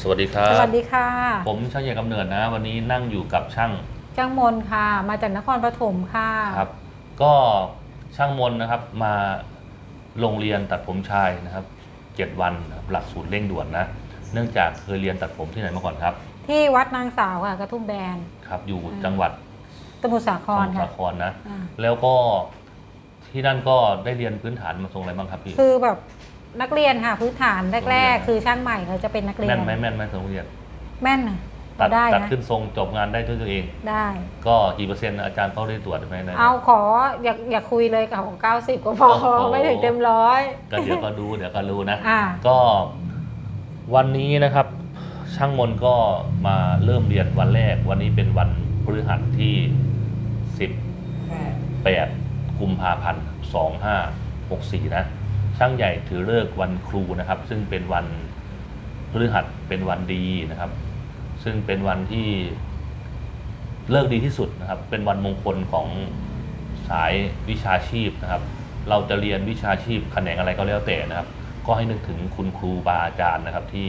สวัสดีครัสบวัสดีค่ะ ผมช่างใหญ่กำเนิดนะ วันนี้นั่งอยู่กับช่างจ้างมนค่ะ มาจากนครปฐมค่ะครับ ก็ช่างมนนะครับมาโรงเรียนตัดผมชายนะครับเจ็ดวันนะครับหลักสูตรเร่งด่วนนะ เนื่องจากเคยเรียนตัดผมที่ไหนมาก่อนครับ ที่วัดนางสาวค่ะกระทุ่มแบน ครับ อยู่อืมจังหวัดสมุทรสาคสรมุทรค่ะสาครนะ อ่าแล้วก็ที่นั่นก็ได้เรียนพื้นฐานมาทรงอะไรบ้างครับพี่ คือแบบ นักเรียนค่ะพื้นฐานแรกโรงเรียนๆคือช่างใหม่เขาจะเป็นนักเรียแม่นนไหมแม่นไหมทรงเรียนแม่นนะตัเราได้ตัดนะขึ้นทรงจบงานได้ด้วยตัวเอง ได้ก็กี่เปอร์เซ็นต์นะอาจารย์เขาได้ตรวจไหมนะ เอาขออย่าอย่าคุยเลยกับของ 90 ก็พอโอ้โห ไม่ถึงเต็มร้อยก็เดี๋ยวก็ดูเดี๋ยวก็รู้นะ อ่า ก็วันนี้นะครับ ช่างมนก็มาเริ่มเรียนวันแรก วันนี้เป็นวันพฤหัสที่ 18 กุมภาพันธ์ 2564 นะ ช่างใหญ่ถือเลิกวันครูนะครับ ซึ่งเป็นวันพฤหัสเป็นวันดีนะครับ ซึ่งเป็นวันที่เลิกดีที่สุดนะครับ เป็นวันมงคลของสายวิชาชีพนะครับ เราจะเรียนวิชาชีพแขนงอะไรก็แล้วแต่นะครับ ก็ให้นึกถึงคุณครูบาอาจารย์นะครับ ที่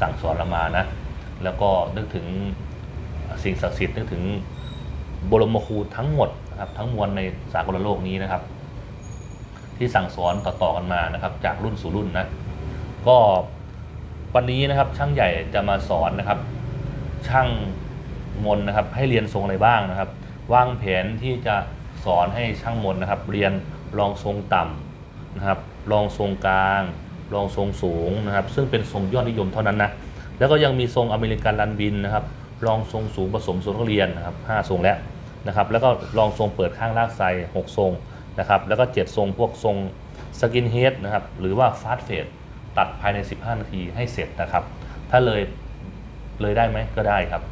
สั่งสอนเรามานะ แล้วก็นึกถึงสิ่งศักดิ์สิทธิ์นึกถึงบรมครูทั้งหมดนะครับทั้งมวลในสากลโลกนี้นะครับ ที่สั่งสอนต่อๆกันมานะครับ จากรุ่นสู่รุ่นนะก็วันนี้นะครับช่างใหญ่จะมาสอนนะครับ ช่างมนนะครับ ให้เรียนทรงอะไรบ้างนะครับวางแผนที่จะสอนให้ช่างมนนะครับ เรียนรองทรงต่ำนะครับรองทรงกลางรองทรงสูงนะครับ ซึ่งเป็นทรงยอดนิยมเท่านั้นนะแล้วก็ยังมีทรงอเมริกันรันบินนะครับรองทรงสูงผสมทรงนักเรียนนะครับห้าทรงแล้วนะครับ แล้วก็รองทรงเปิดข้างลากไซหกทรง นะครับแล้วก็เจ็ดทรงพวกทรงสกินเฮดนะครับหรือว่าฟาสเฟดตัดภายใน 15 นาทีให้เสร็จนะครับ ถ้าเลยเลยได้ไหมก็ได้ครับ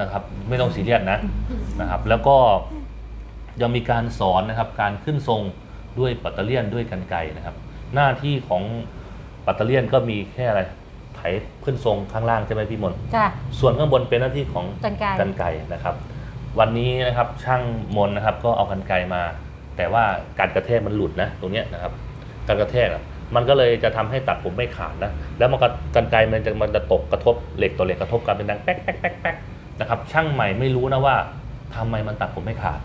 นะครับ ไม่ต้องซีเรียสนะนะครับ แล้วก็ยังมีการสอนนะครับการขึ้นทรงด้วยปัตเตอร์เลียนด้วยกันไกรนะครับ หน้าที่ของปัตเตอร์เลียนก็มีแค่อะไรไถขึ้นทรงข้างล่างใช่ไหมพี่มนต์จ้ะส่วนข้างบนเป็นหน้าที่ของกันไกรกันไกรนะครับ วันนี้นะครับช่างมนนะครับก็เอากันไกรมา แต่ว่าการกระแทกมันหลุดนะตรงเนี้ยนะครับ การกระแทกอะมันก็เลยจะทำให้ตัดผมไม่ขาดนะ แล้วมันก็กันไกรมันจะมันจะตกกระทบเหล็กต่อเหล็กกระทบกันเป็นดังแป๊กแป๊กแป๊กแป๊กนะครับ ช่างใหม่ไม่รู้นะว่าทำไมมันตัดผมไม่ขาด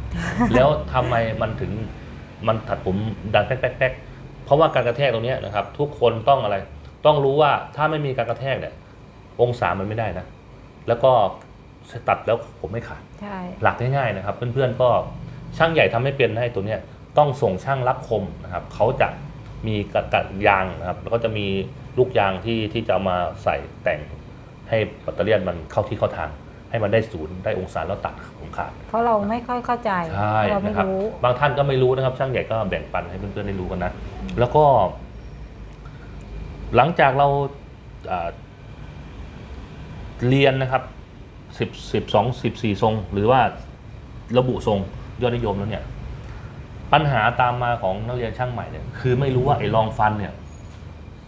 แล้วทำไมมันถึงมันตัดผมดังแป๊กแป๊กแป๊กเพราะว่าการกระแทกตรงเนี้ยนะครับ ทุกคนต้องอะไร ต้องรู้ว่าถ้าไม่มีการกระแทกเนี่ยองศามันไม่ได้นะ แล้วก็ตัดแล้วผมไม่ขาดใช่หลักง่ายๆนะครับ เพื่อนๆก็ ช่างใหญ่ทำให้เป็นให้ตัวเนี้ยต้องส่งช่างรับคมนะครับเขาจะมีกระกะยางนะครับแล้วก็จะมีลูกยางที่ที่จะเอามาใส่แต่งให้แบตเตอรี่ยนมันเข้าที่เข้าทาง ให้มันได้ศูนย์ได้องศาแล้วตัดผมขาดเพราะเราไม่ค่อยเข้าใจใช่เราไม่นะครับรู้ บางท่านก็ไม่รู้นะครับ ช่างใหญ่ก็แบ่งปันให้เพื่อนๆได้รู้กันนะ แล้วก็ หลังจากเราอ่าเรียนนะครับสิบสิบสองสิบสี่ทรง หรือว่าระบุทรงยอดนิยมแล้วเนี่ย ปัญหาตามมาของนักเรียนช่างใหม่เนี่ยคือไม่รู้ว่าไอ้รองฟันเนี่ย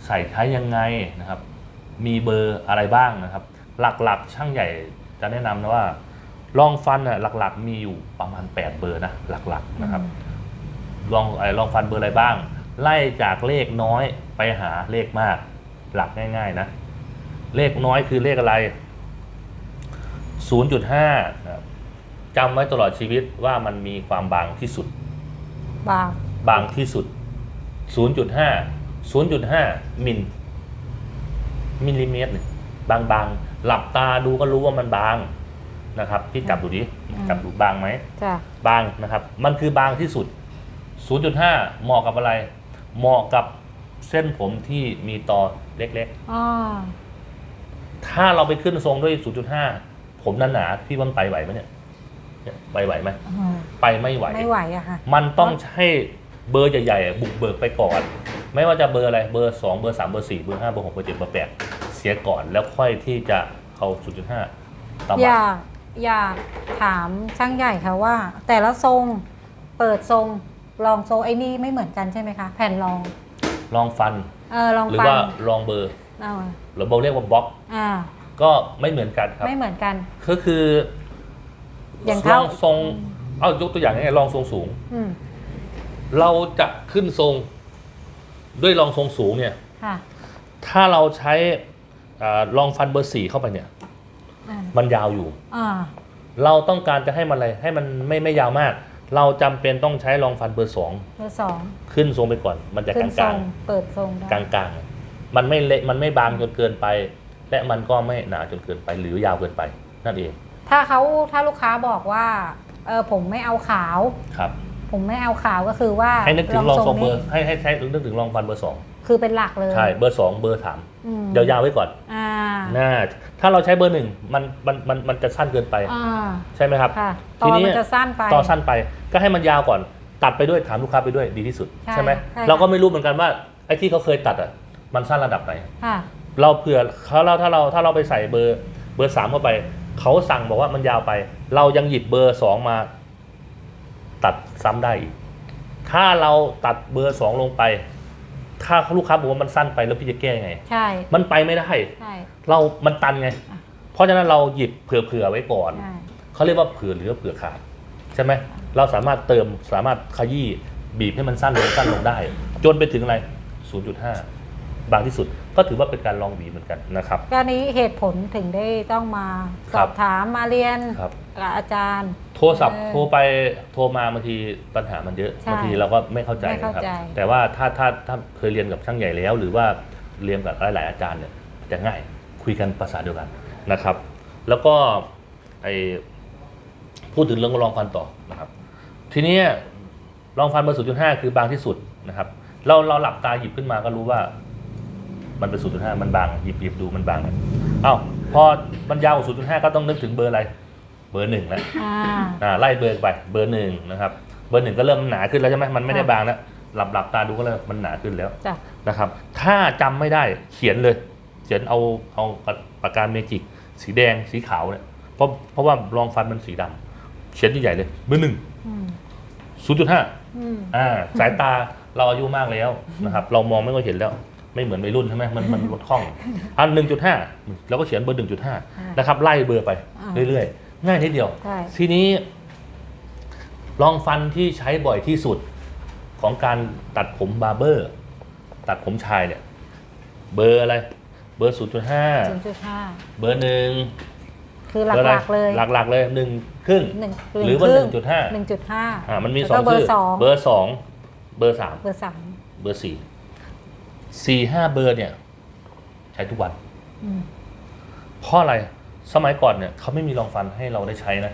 ใส่ใช้ยังไงนะครับ มีเบอร์อะไรบ้างนะครับ หลักๆช่างใหญ่จะแนะนำนะว่า รองฟันน่ะหลักๆ มีอยู่ประมาณ 8 เบอร์นะหลักๆนะครับลองไอ้ลองฟันเบอร์อะไรบ้าง ไล่จากเลขน้อยไปหาเลขมาก หลักง่าย ๆ นะ เลขน้อยคือเลขอะไร 0.5นะครับ จำไว้ตลอดชีวิตว่ามันมีความบางที่สุด บาง บางที่สุด 0.5 0.5 มิลมิลลิเมตรเนี่ยบางบางๆหลับตาดูก็รู้ว่ามันบางนะครับ พี่จับดูดิจับดูบางไหมจ้ะบางนะครับ มันคือบางที่สุด 0.5 เหมาะกับอะไร เหมาะกับเส้นผมที่มีตอเล็กอ๋อๆ ถ้าเราไปขึ้นทรงด้วย 0.5 ผมหนาๆพี่ว่ามันไปไหวไหมเนี่ยเนี่ย ไปไหวไหมอืมไปไม่ไหว ไม่ไหวอะค่ะ มันต้องใช้เบอร์ใหญ่ๆบุกเบิกไปก่อน ไม่ว่าจะเบอร์อะไรเบอร์2เบอร์3เบอร์4เบอร์5เบอร์6เบอร์7เบอร์8เสียก่อนแล้วค่อยที่จะเข้า0.5ตามอวัยากอยากถามช่างใหญ่ค่ะว่า แต่ละทรงเปิดทรงลองทรงไอ้นี่ไม่เหมือนกันใช่ไหมคะ แผ่นรองลองฟัน เออลองหรือฟันว่าลองเบอร์เอาหรือเราเรียกว่าบล็อก อ่าก็ไม่เหมือนกันครับ ไม่เหมือนกัน ก็คือ อย่างลเท่าองทรง เอายกตัวอย่างง่ายๆลองทรงสูง อืมเราจะขึ้นทรงด้วยลองทรงสูงเนี่ย ค่ะถ้าเราใช้อาลองฟันเบอร์สี่เข้าไปเนี่ย อ่ามันยาวอยู่ อ่าเราต้องการจะให้มันอะไรให้มันไม่ไม่ยาวมาก เราจำเป็นต้องใช้ลองฟันเบอร์สองเบอร์สองขึ้นทรงไปก่อน มันจะขึ้กนทรลางงเปิดทรงได้ๆกลางๆมันไม่เละมันไม่บางจนเกินไป และมันก็ไม่หนาจนเกินไปหรือยาวเกินไป นั่นเอง ถ้าเขาถ้าลูกค้าบอกว่าเออผมไม่เอาขาว ครับ ผมไม่เอาขาวก็คือว่าให้นึกถึงลองทรงเบอนี้ร์ให้ให้ใช้นึกถึงลองฟันเบอร์สองคือเป็นหลักเลยใช่เบอร์สองเบอร์สามอืมยาวๆไว้ก่อนอ่าน่าถ้าเราใช้เบอร์หนึ่งมันมันมันมันจะสั้นเกินไปอ่าใช่ไหมครับค่ะตทีอนนี้มันจะสั้นไปต่อสั้นไป ก็ให้มันยาวก่อนตัดไปด้วยถามลูกค้าไปด้วยดีที่สุดใช่ใช่ไหมใช่ค่ะเราก็ไม่รู้เหมือนกันว่าไอ้ที่เขาเคยตัดอะมันสั้นระดับไหนค่ะเราเผื่อเขาเราถ้าเราถ้าเราไปใส่เบอร์เบอร์สามเข้าไป เขาสั่งบอกว่ามันยาวไป เรายังหยิบเบอร์สองมา ตัดซ้ำได้อีก ถ้าเราตัดเบอร์สองลงไป ถ้าลูกค้าบอกว่ามันสั้นไปแล้วพี่จะแก้ไง ใช่ มันไปไม่ได้ใช่เรา มันตันไงอะเพราะฉะนั้นเราหยิบเผื่อๆไว้ก่อนใช่เขาเรียกว่าเผื่อเหลือเผื่อขาด ใช่ไหม เราสามารถเติมสามารถขยี้บีบให้มันสั้นลงสั้นลงได้ จนไปถึงอะไร 0.5 บางที่สุด ก็ถือว่าเป็นการลองหวีเหมือนกันนะครับก็นี้เหตุผลถึงได้ต้องมาคสรัอบบถามมาเรียนครับกับอาจารย์ โทรศัพท์เออโทรไปโทรมาบางทีปัญหามันเยอะใช่บางทีเราก็ไม่เข้าใจไม่เข้านะครับใจแต่ว่าถ้าถ้าถ้าเคยเรียนกับช่างใหญ่แล้ว หรือว่าเรียนกับหลาย ๆ อาจารย์เนี่ยจะง่ายคุยกันภาษาเดียวกันนะครับ แล้วก็ไอพูดถึงเรื่องลองฟันต่อนะครับ ทีนี้ลองฟันเบอร์ศูนย์จุดห้าคือบางที่สุดนะครับ เราเราหลับตาหยิบขึ้นมาก็รู้ว่า มันเป็นศูนย์จุดห้ามันบางหยิบหยิบดูมันบางนะเอ้าพอมันยาวศูนย์จุดห้าก็ต้องนึกถึงเบอร์อะไร เบอร์หนึ่งแล้วอ่า อ่าไล่เบอร์ไปเบอร์หนึ่งนะครับ เบอร์หนึ่งก็เริ่มหนาขึ้นแล้วใช่ไหมมันไม่ได้ค่ะบางแล้วหลับหลับตาดูก็เริ่มมันหนาขึ้นแล้วจ้ะ นะครับ ถ้าจำไม่ได้เขียนเลย เขียนเอาเอาปากกาเมจิก สีแดงสีขาวเนี่ยเพราะเพราะว่ารองฟันมันสีดำเขียนใหญ่ๆเลยเบอร์หนึ่งอืมศูนย์จุดห้าอืม อ่าสายตาเราอายุมากแล้วนะครับ เรามองไม่ค่อยเห็นแล้ว ไม่เหมือนวัยรุ่นใช่ไหมมันมันลดคล่องอันหนึ่งจุดห้าเราก็เขียนเบอร์หนึ่งจุดห้านะครับ ไล่เบอร์ไปอ่าเรื่อยๆ ง่ายนิดเดียวใช่ทีนี้รองฟันที่ใช้บ่อยที่สุดของการตัดผมบาร์เบอร์ ตัดผมชายเนี่ย เบอร์อะไร เบอร์0.5ศูนย์จุดห้าเบอร์หนึ่งคือหบอร์ะไรลักๆเลยหลักๆเลยหนึ่งครึ่งหนึ่งหรือว่าค1.5หนึ่งจุดห้าอ่ามันมีแล้วสองก็เบอร์ชื่อสองเบอร์สองเบอร์สามเบอร์สามเบอร์สี่ สี่ห้าเบอร์เนี่ย ใช้ทุกวันอืมเพราะอะไรสมัยก่อนเนี่ยเขาไม่มีรองฟันให้เราได้ใช้นะ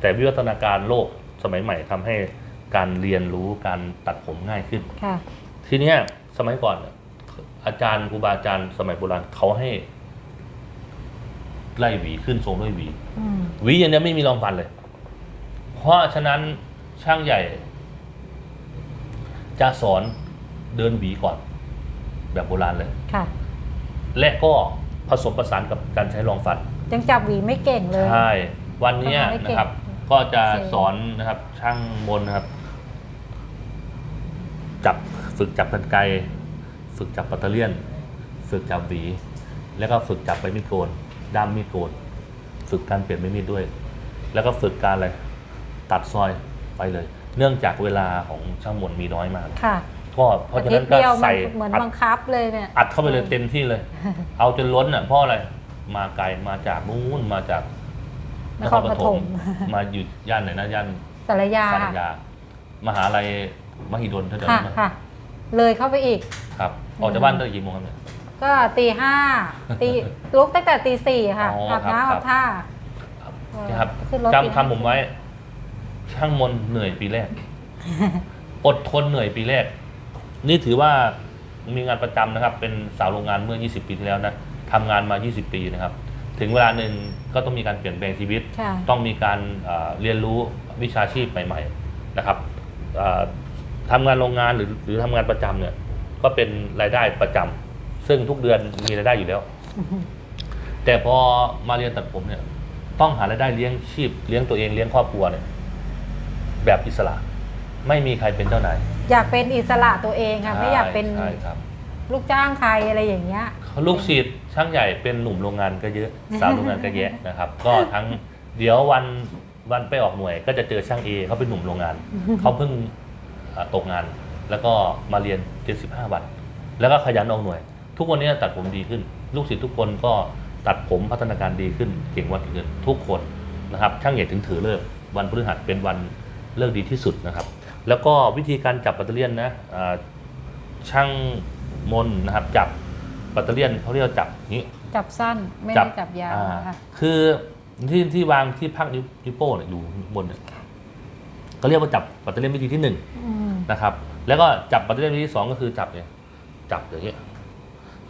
แต่วิวัฒนาการโลกสมัยใหม่ทำให้การเรียนรู้การตัดผมง่ายขึ้นค่ะทีเนี้ยสมัยก่อนเนี่ยอาจารย์ครูบาอาจารย์สมัยโบราณเขาให้ไล่หวีขึ้นทรงด้วยหวีอืมหวีอย่างเนี้ยไม่มีรองฟันเลย เพราะฉะนั้นช่างใหญ่ จะสอนเดินหวีก่อน แบบโบราณเลย ค่ะ และก็ผสมผสานกับการใช้รองฟัน ยังจับหวีไม่เก่งเลย ใช่ วันเนี้ยทำไมไม่เก่งนะครับ ก็จะเซลล์สอนนะครับช่างมนนะครับ จับฝึกจับกันไกรฝึกจับปัตเตอร์เลียน ฝึกจับหวี แล้วก็ฝึกจับใบมีดโกนด้ามมีดโกนฝึกการเปลี่ยนใบมีดด้วย แล้วก็ฝึกการอะไรตัดซอยไปเลย เนื่องจากเวลาของช่างมนมีน้อยมาก ค่ะ ก็เพราะฉะนั้นอาทิตย์ก็เดียวมันใส่เหมือนอัดบังคับเลยเนี่ย อัดเข้าไปเลยเต็มที่เลย เอาจนล้นอะเพราะอะไรมาไกลมาจากนู้นมาจากนครปฐม มาอยู่ย่านไหนนะย่านสารยาสารยามหาลัยมหิดลเท่านั้นค่ะนะค่ะ เลยเข้าไปอีก ครับออกจากบ้านตั้งแต่กี่โมงครับเนี่ย ก็ตีห้าตีลุกตั้งแต่ตีสี่ค่ะอ๋ออาบครับน้ำอาบท่าครับเออนะครับขึ้นรถจำคำผมไว้ ช่างมนเหนื่อยปีแรก อดทนเหนื่อยปีแรก นี่ถือว่ามีงานประจำนะครับ เป็นสาวโรงงานเมื่อ 20 ปีที่แล้วนะทำงานมา 20 ปีนะครับ ถึงเวลาหนึ่งก็ต้องมีการเปลี่ยนแปลงชีวิต ค่ะ ต้องมีการเอ่อเรียนรู้วิชาชีพใหม่ ๆนะครับเอ่อทำงานโรงงานหรือหรือทำงานประจำเนี่ยก็เป็นรายได้ประจำซึ่งทุกเดือนมีรายได้อยู่แล้ว แต่พอมาเรียนตัดผมเนี่ย ต้องหารายได้เลี้ยงชีพเลี้ยงตัวเองเลี้ยงครอบครัวเนี่ย แบบอิสระ ไม่มีใครเป็นเจ้านายอยากเป็นอิสระตัวเองค่ะ ไม่อยากเป็นใช่ครับลูกจ้างใครอะไรอย่างเงี้ย ลูกศิษย์ช่างใหญ่เป็นหนุ่มโรงงานก็เยอะ สาวโรงงานก็แยะนะครับ ก็ทั้งเดี๋ยววันวันไปออกหน่วย ก็จะเจอช่างเอเขาเป็นหนุ่มโรงงาน เขาเพิ่งอ่าตกงาน แล้วก็มาเรียนเรียน15วัน แล้วก็ขยันออกหน่วยททุกวันนี้ตัดผมดีขึ้น ลูกศิษย์ทุกคนก็ตัดผมพัฒนาการดีขึ้น เก่งกว่าคนอื่นทุกคนนะครับ ช่างใหญ่ถึงถือเลิกษ์วันพฤหัสเป็นวันเลิกดีที่สุดนะครับ แล้วก็วิธีการจับปัตเตอร์เลียนนะอ่าช่างมนนะครับจับปัตเตอร์เลียนเขาเรียกว่าจับอย่างนี้ จับสั้นไม่ได้จับยาวอ่าค่ะคือที่ที่วางที่พักนิ้วนิ้วโป้งเนี่ยอยู่บนเนี่ยก็เรียกว่าจับปัตเตอร์เลียนวิธีที่หนึ่งอืมนะครับ แล้วก็จับปัตเตอร์เลียนวิธีที่สองก็คือจับเนี่ยจับอย่างเงี้ย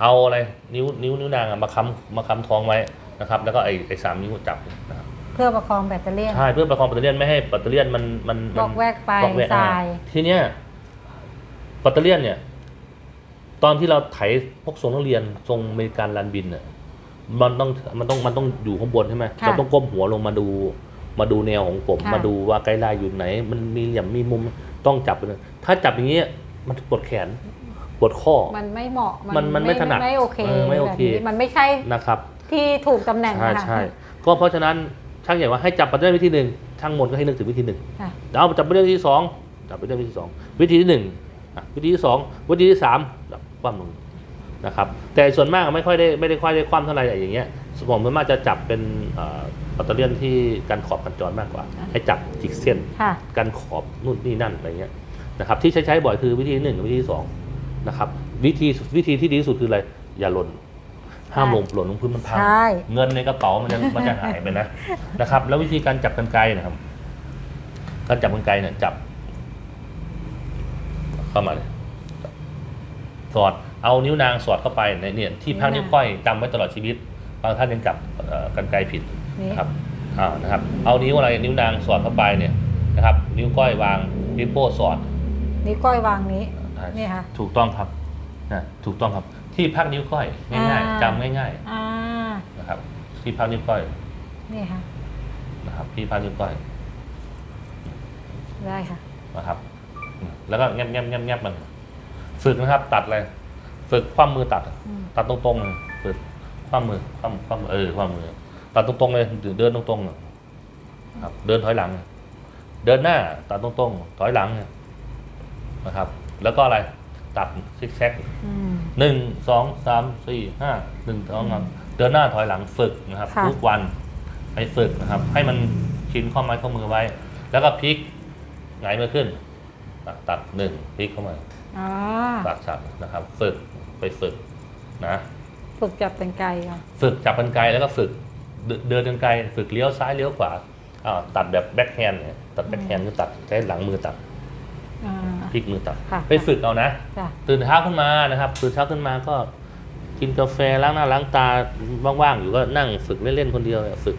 เอาอะไรนิ้วนิ้วนิ้วนางอะมาค้ำมาค้ำท้องไว้นะครับ แล้วก็ไอ้ไอ้สามนิ้วจับนะครับเพื่อประคองแบตเตอรี่ยนใช่เพื่อประคองปัตเตอร์เลียนไม่ให้ปัตเตอร์เลียนมันมันบมัอนกแวกไปบอกแวกทราย ทีเนี้ยปัตเตอร์เลียนเนี่ย ตอนที่เราไถพวกทรงนักเรียนทรงอเมริกันลันบินเนี่ยมันต้องมันต้องมันต้องอยู่ข้างบนใช่ไหมค่ะเราต้องก้มหัวลงมาดู มาดูแนวของผม ค่ะ มาดูว่าไกด์ไลน์อยู่ไหน มันมีเหลี่ยมมีมุมต้องจับไปเลยถ้าจับอย่างเงี้ยมันปวดแขนปวดข้อ มันไม่เหมาะมันมันไม่ถนัดไม่โอเคเออไม่โอเค แบบนี้มันไม่ใช่นะครับ ที่ถูกตำแหน่งใช่ค่ะ ใช่ก็เพราะฉะนั้น ช่างใหญ่ว่าให้จับปัตเตอร์เลียนวิธีหนึ่งช่างมนก็ให้นึกถึงวิธีหนึ่งค่ะเอาจับไปเรื่องที่สองจับไปเรื่องที่สองวิธีที่หนึ่งอะวิธีที่สองวิธีที่สามจับคว่ำลงนะครับ แต่ส่วนมากไม่ค่อยได้ไม่ได้ค่อยได้คว่ำเท่าไหร่อย่างเงี้ยสมองมันมากจะจับเป็นเอ่อปัตเตอร์เลียนที่การขอบกันจรมากกว่า ให้จับจิกเส้นค่ะกันขอบนู่นนี่นั่นอะไรเงี้ยนะครับ ที่ใช้ใช้บ่อยคือวิธีที่หนึ่งกับวิธีที่สองนะครับ วิธีวิธีที่ดีที่สุดคืออะไรอย่าหล่น ห้ามลงหล่นลงพื้นมันพังใช่ เงินในกระเป๋ามันจะมันจะหายไปนะนะครับ แล้ววิธีการจับกันไกลนะครับ การจับกันไกลเนี่ยจับ เข้ามาเลยสอดเอานิ้วนางสอดเข้าไปในเนี่ยที่พักนิ้วก้อยจำไว้ตลอดชีวิตบางท่านยังจับเอ่อกันไกลผิด นี่นะครับอ่านะครับ เอานิ้วอะไร นิ้วนางสอดเข้าไปเนี่ยนะครับ นิ้วก้อยวาง นิ้วโป้สอดนิ้วก้อยวางนี้ อ่านี่ค่ะ ถูกต้องครับนะถูกต้องครับ ที่พักนิ้วก้อยง่ายอ่าๆจำง่ายอ่าๆนะครับ ที่พักนิ้วก้อยนี่ค่ะ นะครับ ที่พักนิ้วก้อยได้ค่ะ นะครับอืมแล้วก็แงบแงบแงบแงบมัน ฝึกนะครับ ตัดเลยฝึกคว่ำมือตัด อืม ตัดตรงๆเลยฝึกคว่ำมือคว่ำคว่ำเออคว่ำมือ ตัดตรงๆเลยเดินตรงๆครับ เดินถอยหลัง เดินหน้า ตัดตรงๆถอยหลังนะครับ แล้วก็อะไร ตัดซิกแซกอืมหนึ่งสองสามสี่ห้าหนึ่งสองสามเดินหน้าถอยหลังฝึกนะครับ ค่ะ ทุกวันให้ฝึกนะครับ ให้มันชินข้อไม้ข้อมือไว้ แล้วก็พลิกหงายมือขึ้นอะตัดหนึ่งพลิกเข้ามาอ่าตัดสับนะครับ ฝึกไปฝึกนะ ฝึกจับเป็นไกลค่ะ ฝึกจับกันไกลแล้วก็ฝึกเดินเดินกันไกลฝึกเลี้ยวซ้ายเลี้ยวขวาอ่าตัดแบบแบ็คแฮนด์เนี่ยตัดแบ็คแฮนด์คือตัดใช้หลังมือตัดอ่า พลิกมือตัดค่ะไปฝึกเอานะ จ้ะ ตื่นเช้าขึ้นมานะครับตื่นเช้าขึ้นมาก็กินกาแฟล้างหน้าล้างตาว่างๆอยู่ก็นั่งฝึกเล่นๆคนเดียวเนี่ยฝึก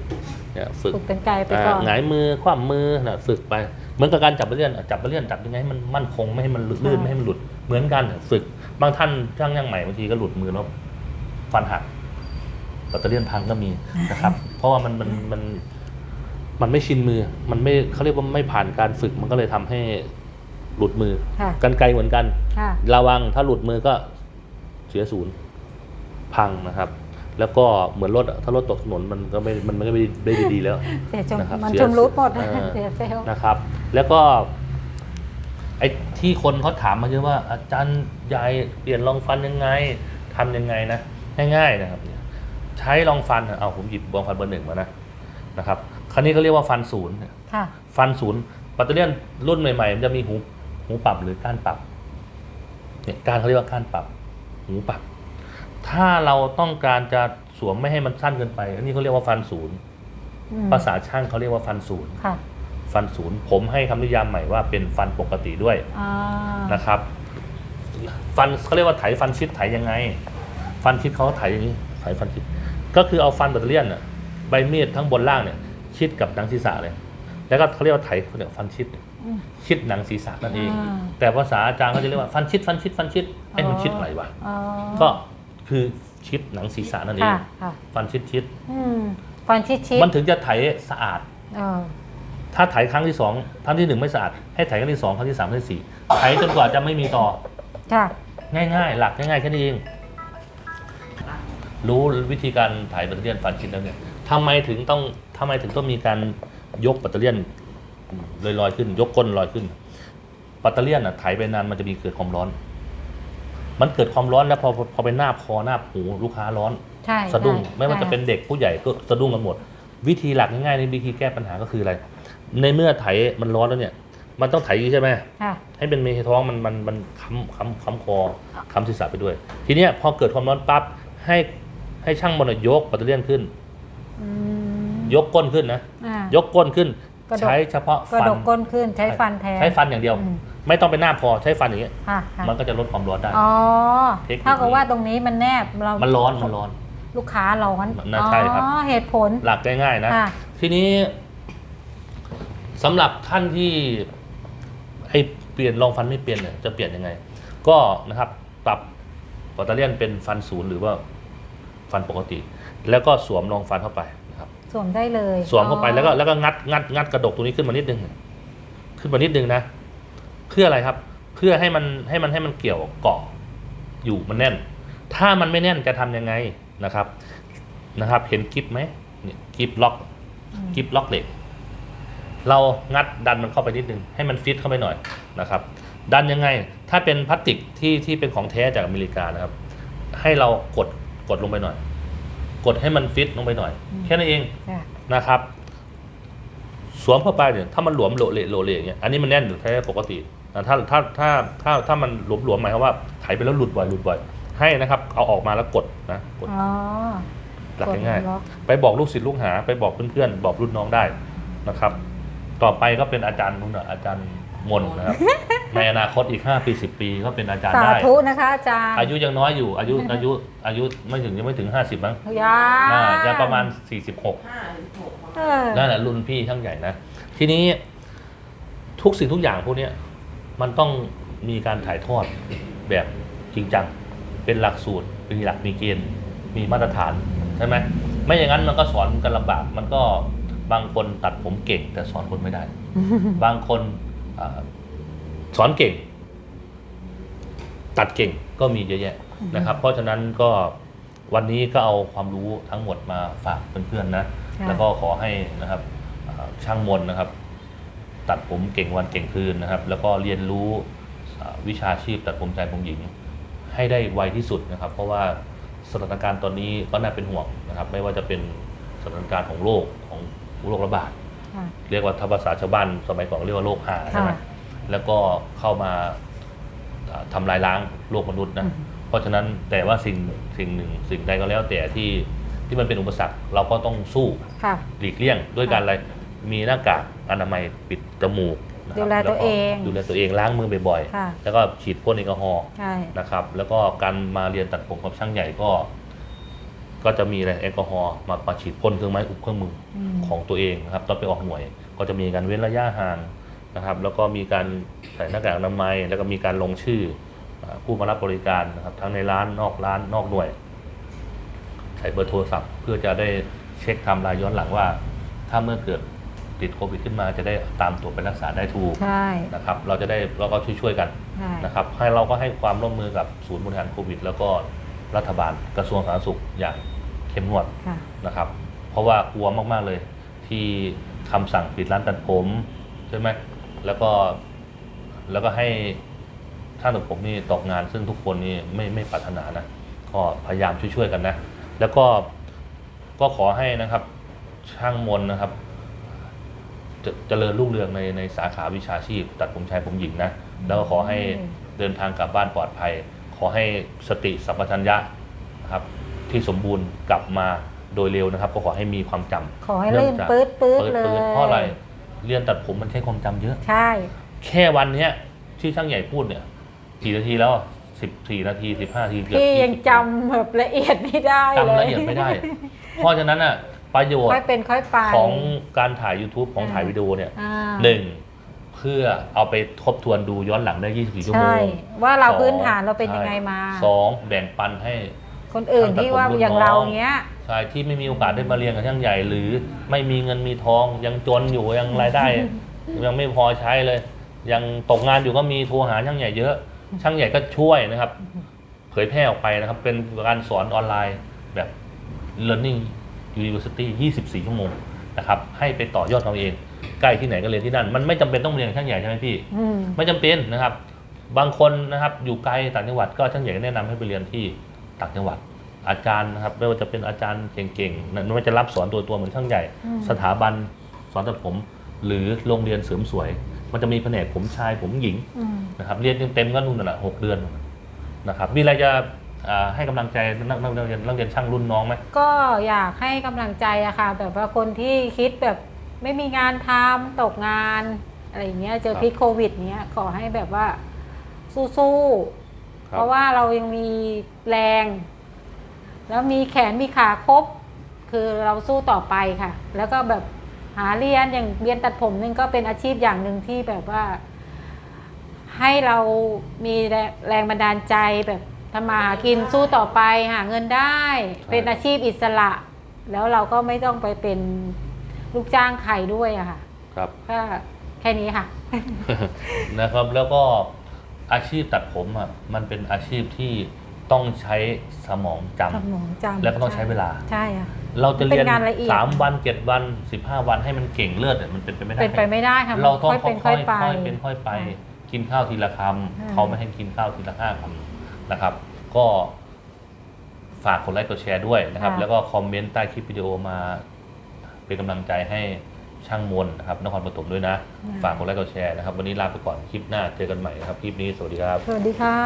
เนี่ยฝึก ฝึกเป็นไกลไปอ่าก่อนหงายมือคว่ำมือนะฝึกไป เหมือนกับการจับเบลเลียนจับเบลเลียนจับยังไงให้มันมั่นคงไม่ให้มันหลุดลื่นไม่ให้มันหลุดเหมือนกันฝึก บางท่านช่างย่างใหม่บางทีก็หลุดมือแล้วฟันหักแบตเตอรี่ยนพังก็มีนะครับ เพราะว่ามันมันมันมันไม่ชินมือ มันไม่เขาเรียกว่าไม่ผ่านการฝึกมันก็เลยทำให้ หลุดมือ ค่ะ กันไกลเหมือนกัน ค่ะ ระวังถ้าหลุดมือก็เสียศูนย์พังนะครับ แล้วก็เหมือนรถอะถ้ารถตกถนนมันก็ไม่มันมันก็ไม่ไม่ได้ดีแล้ว เสียชมนะครับมันเสียชมรุดหมดเออ เสียเซลล์ นะครับ แล้วก็ไอ้ที่คนเขาถามมาเยอะว่า อาจารย์ยายเปลี่ยนรองฟันยังไงทำยังไงนะง่ายๆนะครับเนี่ยใช้รองฟันอะเอาผมหยิบรองฟันเบอร์หนึ่งมานะนะครับคันนี้เขาเรียกว่าฟันศูนย์ ค่ะ ฟันศูนย์ปัตเตอร์เลียนรุ่นใหม่ๆ มันจะมีหู หูปรับหรือก้านปรับเนี่ยก้านเขาเรียกว่าก้านปรับ หูปรับ ถ้าเราต้องการจะสวมไม่ให้มันสั้นเกินไป อันนี้เขาเรียกว่าฟันศูนย์อืมภาษาช่างเขาเรียกว่าฟันศูนย์ค่ะฟันศูนย์ผมให้คำนิยามใหม่ว่าเป็นฟันปกติด้วยอ่านะครับ ฟันเขาเรียกว่าไถฟันชิดไถยังไง ฟันชิดเขาไถอย่างนี้ไถฟันชิด ก็คือเอาฟันแบตเตอเลียนน่ะใบมีดทั้งบนล่างเนี่ย ชิดกับหนังศีรษะเลย แล้วก็เขาเรียกว่าไถเนี่ยฟันชิดอืมชิดหนังศีรษะนั่นเองอ่าแต่ภาษาอาจารย์เขาจะเรียกว่าฟันชิดฟันชิดฟันชิดให้มันชิดอะไรวะอ๋อก็คือชิดหนังศีรษะนั่นเองค่ะค่ะฟันชิดชิดอืมฟันชิดชิดมันถึงจะไถสะอาดเออถ้าไถครั้งที่สองครั้งที่หนึ่งไม่สะอาดให้ไถครั้งที่สองครั้งที่สามครั้งที่สี่ไถจนกว่าจะไม่มีต่อค่ะง่ายๆ หลักง่ายๆแค่นี้เองรู้วิธีการถ่ายแบตเตอรี่ยนฟันชิดแล้วเนี่ยทำไมถึงต้องทำไมถึงต้องมีการ ยกแบตเตอรี่ยนลอยๆขึ้น ยกก้นลอยขึ้นแบตเตอรี่ยนอะถ่ายไปนานมันจะมีเกิดความร้อน มันเกิดความร้อนแล้วพอพอพอไปหน้าบคอหน้าบหูลูกค้าร้อน ใช่สะดุ้งใช่ไม่ว่าจะเป็นใช่เด็กผู้ใหญ่ก็สะดุ้งกันหมด วิธีหลักง่ายๆในวิธีแก้ปัญหาก็คืออะไร ในเมื่อไถมันร้อนแล้วเนี่ย มันต้องไถอย่างนี้ใช่ไหมค่ะให้เป็นเมฆท้องมันมันมันค้ำค้ำค้ำคอค้ำศีรษะไปด้วย ทีเนี้ยพอเกิดความร้อนปั๊บให้ให้ช่างมันอะยกปัตเตอร์เลียนขึ้น อืมยกก้นขึ้นนะ อ่า ยกก้นขึ้น กระดก ใช้เฉพาะกระฟัน ดกก้นขึ้นใช้ฟันแทน ใช้ฟันอย่างเดียว อืม ไม่ต้องเป็นหน้าพอใช้ฟันอย่างเงี้ยค่ะค่ะมันก็จะลดความร้อนได้ อ๋อเทคนิค เท่ากับว่าตรงนี้มันแนบเรามันร้อนมันร้อน ลูกค้าร้อนน่าใช่ครับ อ๋อเหตุผลหลักง่ายๆนะ ค่ะ ทีนี้สำหรับท่านที่ไอเปลี่ยนรองฟันไม่เปลี่ยนเนี่ยจะเปลี่ยนยังไง ก็นะครับปรับปัตเตอร์เลียนเป็นฟันศูนย์หรือว่าฟันปกติ แล้วก็สวมรองฟันเข้าไปนะครับ สวมได้เลยสวมเข้าไปอ๋อแล้วก็แล้วก็งัดงัดงัดกระดกตรงนี้ขึ้นมานิดนึงขึ้นมานิดนึงนะ เพื่ออะไรครับ เพื่อให้มันให้มันให้มันเกี่ยวเกาะอยู่มันแน่น ถ้ามันไม่แน่นจะทำยังไงนะครับนะครับ เห็นกิฟไหมเนี่ยกิฟล็อกอืมกิฟล็อกเหล็ก เรางัดดันมันเข้าไปนิดนึง ให้มันฟิตเข้าไปหน่อยนะครับ ดันยังไง ถ้าเป็นพลาสติกที่ที่เป็นของแท้จากอเมริกานะครับ ให้เรากดกดลงไปหน่อย กดให้มันฟิตลงไปหน่อย แค่นั้นเองค่ะนะครับ สวมเข้าไปเนี่ยถ้ามันหลวมโหลเละโหลเละอย่างเงี้ยอันนี้มันแน่นอยู่แท้ปกตินะถ้าถ้าถ้าถ้าถ้ามันหลวมหลวมๆหมายความว่าไถไปแล้วหลุดบ่อยหลุดบ่อยให้นะครับ เอาออกมาแล้วกดนะกดอ๋อ หลักง่ายดล็อก ๆไปบอกลูกศิษย์ลูกหา ไปบอกเพื่อนๆบอกรุ่นน้องได้นะครับ ต่อไปก็เป็นอาจารย์นุ่นน่ะอาจารย์ มนนะครับ ในอนาคตอีก 5 ปี 10 ปีก็เป็นอาจารย์สาได้ ธุนะคะอาจารย์อายุยังน้อยอยู่อายุอายุอายุไม่ถึงยังไม่ถึง 50มั้งยาอ่ายังประมาณ 46ห้าหรือหกเออนั่นแหละรุ่นพี่ช่างใหญ่นะ ทีนี้ทุกสิ่งทุกอย่างพวกเนี้ยมันต้องมีการถ่ายทอดแบบจริงจัง เป็นหลักสูตรมีหลักมีเกณฑ์มีมาตรฐานใช่ไหมไม่อย่างนั้นมันก็สอนกันลำบากมันก็บางคนตัดผมเก่งแต่สอนคนไม่ได้ บางคนอา สอนเก่ง ตัดเก่งก็มีเยอะแยะนะครับ เพราะฉะนั้นก็วันนี้ก็เอาความรู้ทั้งหมดมาฝากเพื่อนๆนะค่ะแล้วก็ขอให้นะครับอ่าช่างมนนะครับ ตัดผมเก่งวันเก่งคืนนะครับ แล้วก็เรียนรู้อ่าวิชาชีพตัดผมชายผมหญิง ให้ได้ไวที่สุดนะครับ เพราะว่าสถานการณ์ตอนนี้ก็น่าเป็นห่วงนะครับ ไม่ว่าจะเป็นสถานการณ์ของโรคของโรคระบาดค่ะ เรียกว่าถ้าภาษาชาวบ้านสมัยก่อนเรียกว่าโรคหาใช่ไหมค่ะแล้วก็เข้ามาอ่าทำลายล้างโลกมนุษย์นะอืมเพราะฉะนั้นแต่ว่าสิ่งสิ่งหนึ่งสิ่งใดก็แล้วแต่ที่ที่มันเป็นอุปสรรคเราก็ต้องสู้ค่ะหลีกเลี่ยงด้วยการอะไรมีหน้ากากอนามัยปิดจมูกนะครับดูแลตัวเองแก็ดูแลตัวเองล้างมือบ่อยค่ะๆแล้วก็ฉีดพ่นแอลกอฮอล์ใช่นะครับ แล้วก็การมาเรียนตัดผมกับช่างใหญ่ก็ ก็จะมีอะไรแอลกอฮอล์มามาฉีดพ่นเครื่องไม้อุปเครื่องมืออืมของตัวเองนะครับตอนไปออกหน่วย ก็จะมีการเว้นระยะห่างนะครับ แล้วก็มีการใส่หน้ากากอนามัย แล้วก็มีการลงชื่ออ่าผู้มารับบริการนะครับ ทั้งในร้านนอกร้านนอกหน่วย ใส่เบอร์โทรศัพท์ เพื่อจะได้เช็คไทม์ไลน์ย้อนหลังว่า ถ้าเมื่อเกิดติดโควิดขึ้นมาจะได้ตามตัวไปรักษาได้ถูกใช่นะครับ เราจะได้เราก็ช่วยๆกันใช่นะครับ ให้เราก็ให้ความร่วมมือกับศูนย์บริหารโควิด แล้วก็ รัฐบาลกระทรวงสาธารณสุขอย่างเข้มงวดค่ะ นะครับ เพราะว่ากลัวมากๆเลย ที่คำสั่งปิดร้านตัดผมใช่ไหมแล้วก็แล้วก็ให้ช่างตัดผมนี่ตกงาน ซึ่งทุกคนนี่ไม่ไม่ปรารถนานะก็พยายามช่วยๆกันนะ แล้วก็ก็ขอให้นะครับช่างมนนะครับ เจเจริญรุ่งเรืองในในสาขาวิชาชีพ ตัดผมชายผมหญิงนะ แล้วก็ขอให้เดินทางกลับบ้านปลอดภัยข อให้สติสัมปชัญญะนะครับที่สมบูรณ์กลับมาโดยเร็วนะครับ ก็ขอให้มีความจำขอให้ลื่นปื๊ดปื๊ดเปิดเลเปิยดเพราะอะไรเรียนตัดผมมันใช้ความจำเยอะ ใช่ แค่วันเนี้ยที่ช่างใหญ่พูดเนี่ยกี่นาทีแล้วสิบสี่นาทีสิบห้านาทีเกือบพี่20ยังจำแบบละเอียดไม่ได้เลยจำละเอียดไม่ได้ เพราะฉะนั้นอะประโยชค่อยน์เป็นค่อยไป ของการถ่าย YouTube ของอ่าถ่ายวิดีโอเนี่ยอ่าหนึ่งเพื่อเอาไปทบทวนดูย้อนหลังได้ 24 ชั่วโมใช่ งว่าเราสองพื้นฐานเราเป็นยังไงมา สองแบ่งปันให้ คนอื่นที่ว่าทางตัดผมรุ่นอย่างเราน้องเนี้ยใช่ที่ไม่มีโอกาสได้มาเรียนกับช่างใหญ่ หรือไม่มีเงินมีทองยังจนอยู่ยังรายได้ ยังไม่พอใช้เลย ยังตกงานอยู่ก็มีโทรหาช่างใหญ่เยอะ ช่างใหญ่ก็ช่วยนะครับ เผยแพร่ออกไปนะครับ เป็นการสอนออนไลน์แบบ learning university 24 ชั่วโมงนะครับ ให้ไปต่อยอดเอาเอง ใกล้ที่ไหนก็เรียนที่นั่น มันไม่จำเป็นต้องเรียนกับช่างใหญ่ใช่ไหมพี่ อืม ไม่จำเป็นนะครับ บางคนนะครับอยู่ไกลต่างจังหวัดก็ช่างใหญ่แนะนำให้ไปเรียนที่ต่างจังหวัด อาจารย์นะครับไม่ว่าจะเป็นอาจารย์เก่งๆไม่ว่าจะรับสอนตัวตัวๆเหมือนช่างใหญ่ อืม สถาบันสอนตัดผม หรือโรงเรียนเสริมสวย มันจะมีแผนกผมชายผมหญิงอืม นะครับเรียนเต็มๆก็นู่นน่ะแหละหกเดือนนะครับมีอะไรจะอ่าให้กำลังใจนักนักนักเรียนนักเรียนช่างรุ่นน้องไหม ก็อยากให้กำลังใจอะค่ะ แบบว่าคนที่คิดแบบ ไม่มีงานทำตกงานอะไรอย่างเงี้ยเจอพิษโควิดเนี้ยขอให้แบบว่าสู้ๆเพราะว่าเรายังมีแรง แล้วมีแขนมีขาครบ คือเราสู้ต่อไปค่ะ แล้วก็แบบหาเรียนอย่างเรียนตัดผมนึงก็เป็นอาชีพอย่างหนึ่งที่แบบว่า ให้เรามีแรงบันดาลใจแบบทำมาหากินสู้ต่อไปหาเงินได้ เป็นอาชีพอิสระ แล้วเราก็ไม่ต้องไปเป็น ลูกจ้างใครด้วยอะค่ะครับ ก็แค่นี้ค่ะ นะครับแล้วก็อาชีพตัดผมอะมันเป็นอาชีพที่ต้องใช้สมองจำสมองจำแล้วก็ต้องใช้เวลา ใช่ค่ะ เราจะเรียนเป็นงานละเอียด สามวันเจ็ดวันสิบห้าวันให้มันเก่งเลิศเนี่ยมันเป็นไปไม่ได้ เป็นไปไม่ได้ค่ะเราต้องค่อยเป็นค่ค่ออยยไปค่อยเป็นค่อยไปกินข้าวทีละคอืมำเขาไม่ให้กินข้าวทีละห้าคำนะครับ ก็ฝากกดไลค์กดแชร์ด้วยนะครับแล้วก็คอมเมนต์ใต้คลิปวิดีโอมา เป็นกำลังใจให้ช่างมนนะครับนครปฐมด้วยนะ ฝากกดไลค์กดแชร์นะครับ วันนี้ลาไปก่อนคลิปหน้าเจอกันใหม่นะครับ คลิปนี้สวัสดีครับ สวัสดีค่ะ